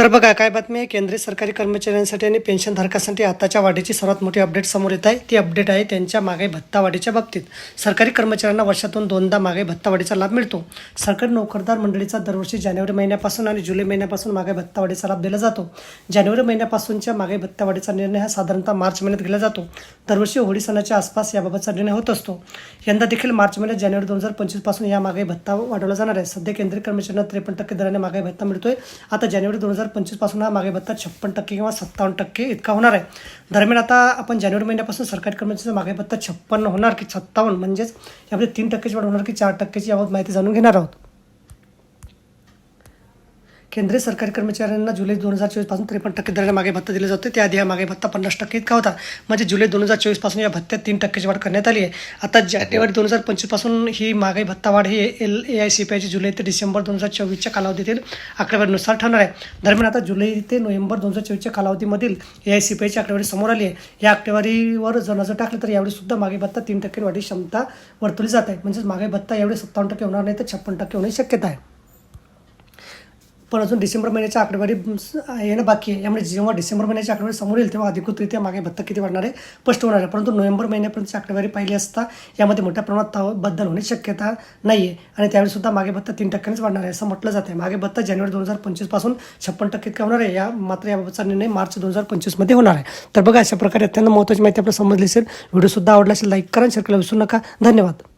तर बघा काय बातमी आहे? केंद्रीय सरकारी कर्मचाऱ्यांसाठी आणि पेन्शनधारकांसाठी आताच्या वाढीची सर्वात मोठी अपडेट समोर येत आहे. ती अपडेट आहे त्यांच्या मागे भत्ता वाढीच्या बाबतीत. सरकारी कर्मचाऱ्यांना वर्षातून दोनदा मागे भत्ता वाढीचा लाभ मिळतो. सरकारी नोकरदार मंडळीचा दरवर्षी जानेवारी महिन्यापासून आणि जुलै महिन्यापासून मागे भत्ता वाढीचा लाभ दिला जातो. जानेवारी महिन्यापासूनच्या मागे भत्ता वाढीचा निर्णय हा साधारणतः मार्च महिन्यात घेतला जातो. दरवर्षी होळी सणाच्या आसपास याबाबतचा निर्णय होत असतो. यंदा देखील मार्च महिन्यात जानेवारी दोन हजार पंचवीसपासून या मागे भत्ता वाढवला जाणार आहे. सध्या केंद्रीय कर्मचाऱ्यांना त्रेपन्न टक्के दराने मागे भत्ता मिळतोय. आता जानेवारी दोन हजार पंचवीसपासून हा मागे भत्ता छप्पन टक्के किंवा सत्तावन्न टक्के इतका होणार आहे. दरम्यान आता आपण जानेवारी महिन्यापासून सरकारी कर्मचाऱ्यांचा मागे भत्ता छप्पन्न होणार की सत्तावन्न म्हणजेच यामध्ये तीन टक्क्याची वाढ होणार की चार टक्क्याची याबाबत माहिती जाणून घेणार आहोत. केंद्रीय सरकारी कर्मचाऱ्यांना जुलै दोन हजार चोवीसपासून त्रेपन्न टक्के दराने मागे भत्ता दिला जातो त्याआधी हा मागे भत्ता पन्नास टक्के इतका होता. म्हणजे जुलै दोन हजार चोवीसपासून या भत्त्यात तीन टक्क्याची वाढ करण्यात आली आहे. आता जानेवारी दोन हजार पंचवीसपासून ही मागे भत्ता वाढ ही L A I C P आयची जुलै ते डिसेंबर दोन हजार चोवीसच्या कालावधीतील आकडेवारीनुसार ठरणार आहे. दरम्यान आता जुलै ते नोव्हेंबर दोन हजार चोवीसच्या कालावधीमधील ए आय सी पी आयची आकडेवारी समोर आली आहे. या आकडेवारीवर जर नजर टाकली तर यावेळी सुद्धा मागे भत्ता तीन टक्के वाढीची क्षमता वर्तवली जात आहे. म्हणजेच मागे भत्ता यावेळी सत्तावन्न टक्के होणार नाही तर छप्पन टक्के होण्याची शक्यता आहे. पण अजून डिसेंबर महिन्याची आकडेवारी येणं बाकी आहे. यामुळे जेव्हा डिसेंबर महिन्याची आकडेवारी समोर येईल तेव्हा अधिकृतरित्या मागे भत्ता किती वाढणार आहे स्पष्ट होणार आहे. परंतु नोव्हेंबर महिन्यापर्यंतची आकडेवारी पाहिली असता यामध्ये मोठ्या प्रमाणात बदल होण्याची शक्यता नाही आहे आणि त्यावेळी सुद्धा मागे भत्ता तीन टक्क्यांनीच वाढणार आहे असं म्हटलं जातं मागे भत्ता जानेवारी दोन हजार पंचवीसपासून छप्पन टक्के इतका होणार आहे. या मात्र याबाबतचा निर्णय मार्च दोन हजार पंचवीसमध्ये होणार आहे. तर बघा अशा प्रकारे अत्यंत महत्त्वाची माहिती आपल्याला समजली असेल व्हिडिओसुद्धा आवडला असेल लाईक करा शेअर करायला विसरू नका. धन्यवाद.